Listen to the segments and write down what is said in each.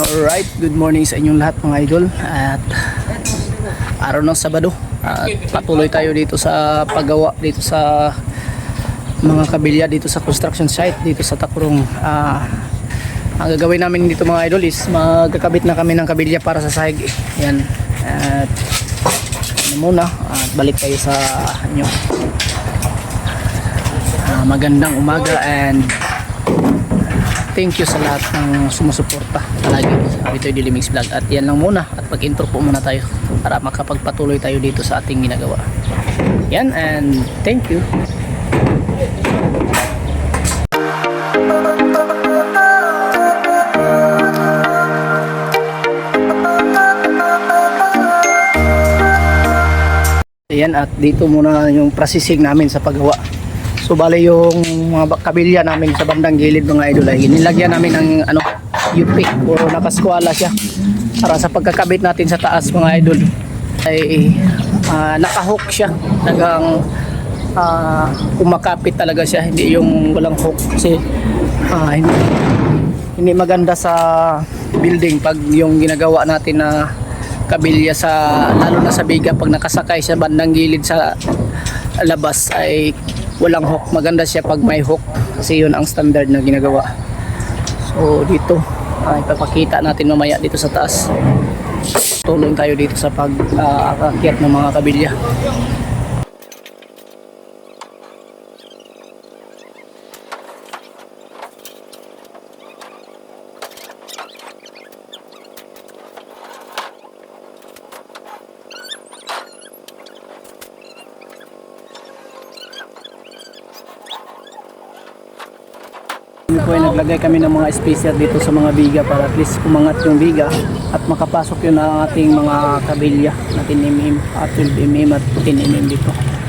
Alright, good morning sa inyong lahat mga idol. At araw ng Sabado. At patuloy tayo dito sa paggawa dito sa mga kabilya dito sa construction site dito sa Takurong. Ah, Ang gagawin namin dito mga idol is magkakabit na kami ng kabilya para sa sahig. Yan. At ano muna at balik tayo sa inyo. Ah, Magandang umaga and thank you sa lahat ng sumusuporta. Palagi sa Bitoy Daily Mix Vlog. At yan lang muna. At pag intro po muna tayo para makapagpatuloy tayo dito sa ating ginagawa. Yan and thank you. Ayan at dito muna yung processing namin sa paggawa. So bale yung mga kabilya namin sa bandang gilid mga idol ay nilagyan namin ng ano UP. O nakaskwala siya. Para sa pagkakabit natin sa taas mga idol ay ah, nakahook siya. Nagang ah, kumakapit talaga siya. Hindi yung walang hook kasi ah, hindi, hindi maganda sa building pag yung ginagawa natin na kabilya sa lalo na sa biga pag nakasakay sa bandang gilid sa labas ay walang hook. Maganda siya pag may hook kasi yun ang standard na ginagawa. So dito. Ay papakita natin mamaya dito sa taas. Tulong tayo dito sa pag uh, ng mga kabilya naglagay kami ng mga spacer dito sa mga biga para at least umangat yung biga at makapasok yun ang ating mga kabilya na 10 mm at 12 mm at 10 mm dito.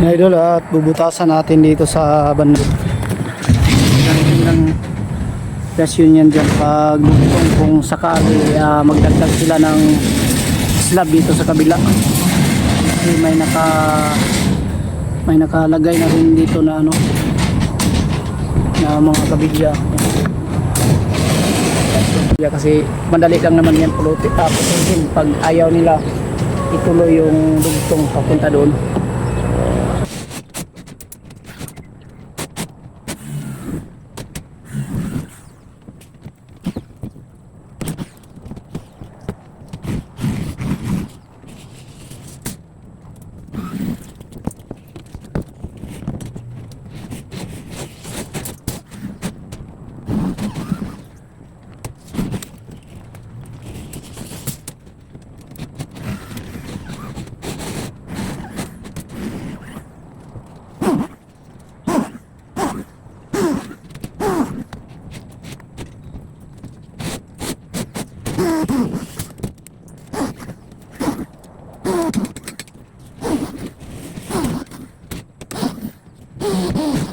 Mga idol at bubutasan natin dito sa. Ganito ng presyon yan dyan pag bubutong kung sakali ah, magdagdag sila ng slab dito sa kabila. Kasi may naka may nakalagay na rin dito na ano na mga kabilya. Kasi madali lang naman yan pulutin tapos din pag ayaw nila ituloy yung dugtong papunta doon. Oh, oh,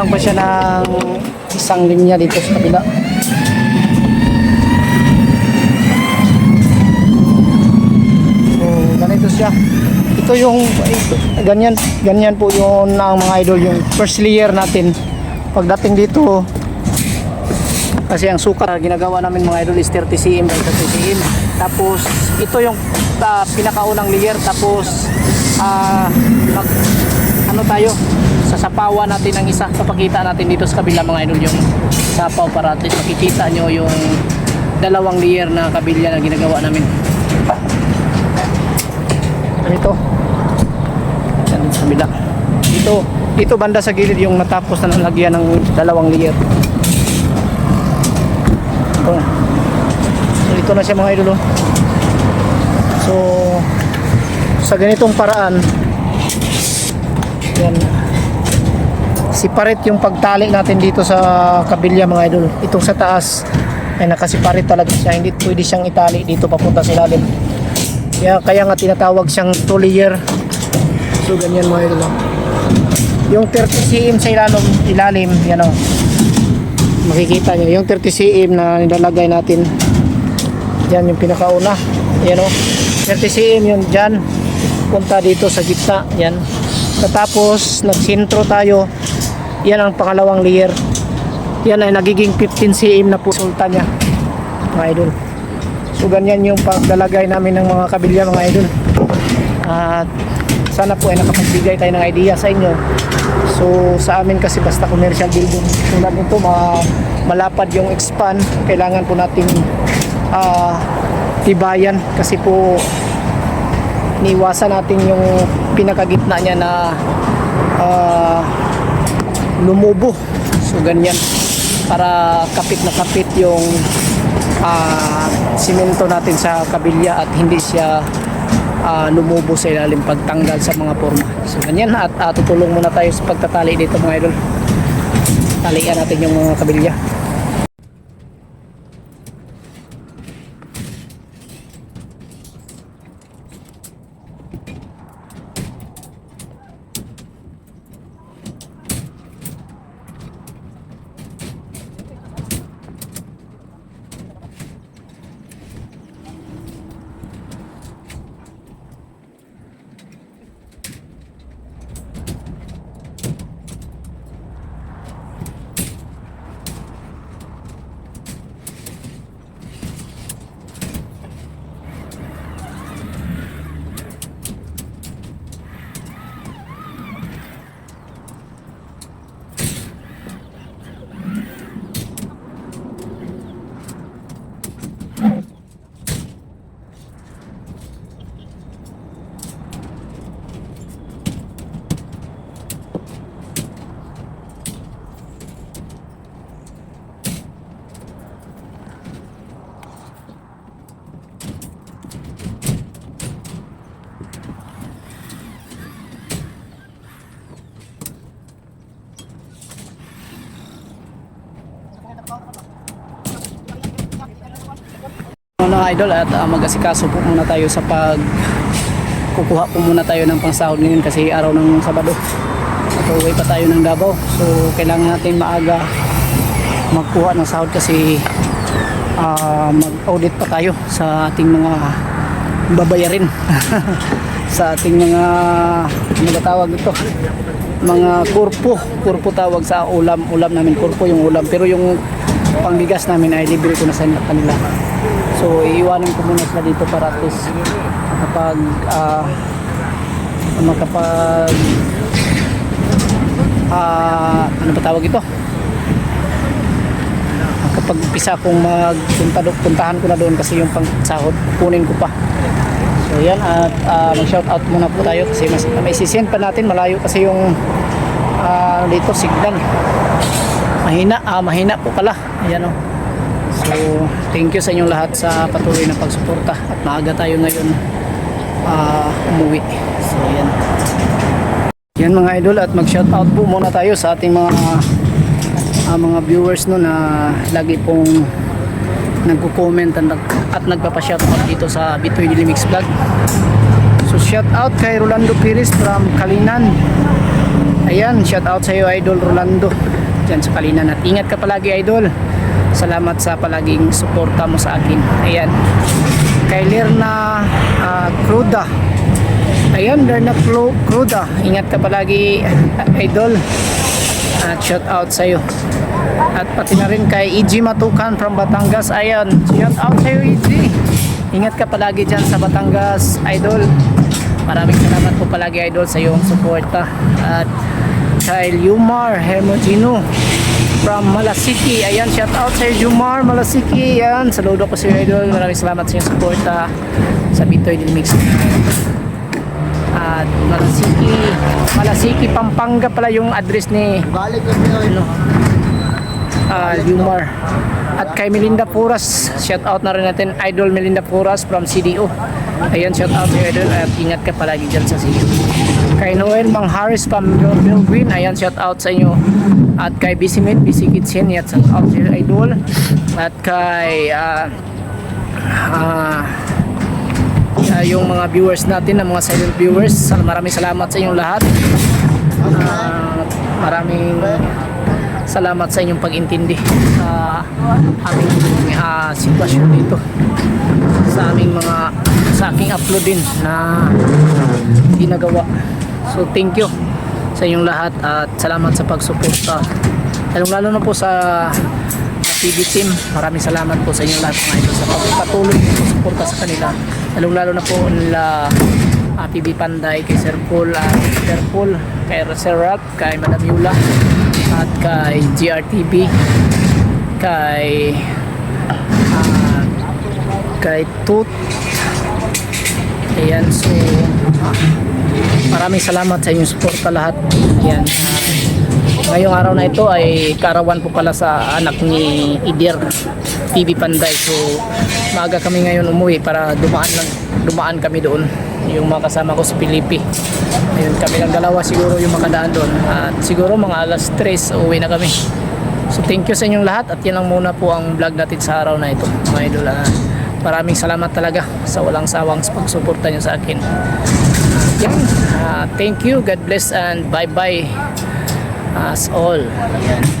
Kulang pa siya ng isang linya dito sa kabila. So, ganito siya. Ito yung ito, ganyan ganyan po yung ang mga idol yung first layer natin. Pagdating dito kasi ang sukat na ginagawa namin mga idol is 30 cm by 30 cm. Tapos ito yung ah, pinakaunang layer tapos ah, mag, ano tayo sasapawan natin ang isa papakita natin dito sa kabila mga idol yung sapaw para at least makikita nyo yung dalawang layer na kabilya na ginagawa namin. Ito yan sa kabila. Ito ito banda sa gilid yung natapos na nalagyan ng dalawang layer. Ito. So ito na siya mga idol oh. so sa ganitong paraan yan separate yung pagtali natin dito sa kabilya mga idol. Itong sa taas ay nakasiparate talaga siya. Hindi pwede siyang itali dito papunta sa ilalim. Kaya, kaya nga tinatawag siyang two layer so ganyan mga idol oh. yung 30 cm sa ilalim, ilalim yan o makikita nyo. Yung 30 cm na nilalagay natin yan yung pinakauna. Yan o 30 cm yun dyan. Punta dito sa gitna yan. Tapos nagsintro tayo yan ang pangalawang layer. Yan ay nagiging 15 cm na po sulta niya mga idol. So ganyan yung paglalagay namin ng mga kabilya mga idol. At sana po ay nakapagbigay tayo ng idea sa inyo. So sa amin kasi basta commercial building. Tulad nito ma malapad yung expand. Kailangan po natin ah, tibayan kasi po niwasan natin yung pinakagitna niya na ah, lumubo. So ganyan. Para kapit na kapit yung ah, simento natin sa kabilya at hindi siya ah, lumubo sa ilalim pagtanggal sa mga forma so ganyan. At ah, tutulong muna tayo sa pagtatali dito mga idol. Talian natin yung mga kabilya Mga idol at ah, mag-asikaso po muna tayo sa pag kukuha po muna tayo ng pangsahod ngayon kasi araw ng Sabado. At uwi pa tayo ng Davao. So kailangan natin maaga magkuha ng sahod kasi ah, mag-audit pa tayo sa ating mga babayarin. sa ating mga ano tawag ito mga kurpo kurpo tawag sa ulam ulam namin kurpo yung ulam pero yung pangbigas namin ay libre ko na sa kanila so iiwanan ko muna sila dito para at least kapag ah makapag ah ano ba tawag ito? Kapag pisa kong magpunta puntahan ko na doon kasi yung pang sahod kunin ko pa. So yan at ah, mag shout out muna po tayo kasi mas, may sisend pa natin. Malayo kasi yung ah, dito signal. Mahina ah, mahina po pala. Ayan o so thank you sa inyong lahat sa patuloy na pagsuporta at maaga tayo ngayon ah, umuwi so yan yan mga idol at mag shout out po muna tayo sa ating mga ah, mga viewers no na lagi pong nagko-comment at, nag, at nagpapa-shoutout dito sa Bitoy Dilimix Vlog. So shout out kay Rolando Perez from Kalinan. Ayan, shout out sa iyo Idol Rolando diyan sa Kalinan at ingat ka palagi Idol. Salamat sa palaging suporta mo sa akin. Ayan. Kay Lerna uh, Cruda. Ayan, Lerna Cru- Cruda. Ingat ka palagi Idol. At shout out sa iyo. At pati na rin kay EG Matukan from Batangas. Ayan, shout out sa iyo EG. Ingat ka palagi dyan sa Batangas, Idol. Maraming salamat po palagi, Idol, sa iyong suporta. At kay Yumar Hermogino from Malasiki. Ayan, shout out sa iyo, Yumar Malasiki. Ayan, saludo ko iyo, Idol. Maraming salamat sa iyong suporta sa Bitoy Din Mix. At Malasiki, Malasiki, Pampanga pala yung address ni ano, ah, Lumar. At kay Melinda Puras, shout out na rin natin Idol Melinda Puras from CDO. Ayan, shout out kay Idol at ingat ka palagi dyan sa CDO. Kay Noel Mang Harris from Bill Green, ayan, shout out sa inyo. At kay Bisimit, Bisi Kitchen, yan, shout out sa Idol. At kay ah, ah, ah, yung mga viewers natin, ang mga silent viewers, maraming salamat sa inyong lahat. Ah, maraming salamat sa inyong pag-intindi sa aming ah, sitwasyon dito sa aming mga sa aking upload din na ginagawa. So thank you sa inyong lahat at salamat sa pagsuporta. Lalong lalo na po sa TV team. Maraming salamat po sa inyong lahat mga ito sa pagpatuloy ng suporta sa kanila. Lalong lalo na po nila uh, PB Panday kay Sir Paul at Sir Paul kay Sir Ralph kay Madam Yula at kay GRTV kay ah, kay Tut ayan so ah, maraming salamat sa inyong suporta lahat. Ayan. Ngayong araw na ito ay karawan po pala sa anak ni Idir TV Panday. So maaga kami ngayon umuwi para dumaan lang dumaan kami doon. Yung mga kasama ko sa Pilipi. Ayun kami lang dalawa siguro yung makadaan doon. At siguro mga alas 3 uwi na kami. So thank you sa inyong lahat at yan lang muna po ang vlog natin sa araw na ito mga idol ah, maraming salamat talaga sa walang sawang pagsuporta nyo sa akin. Yan. Ah, thank you. God bless and bye bye as all. Ayan.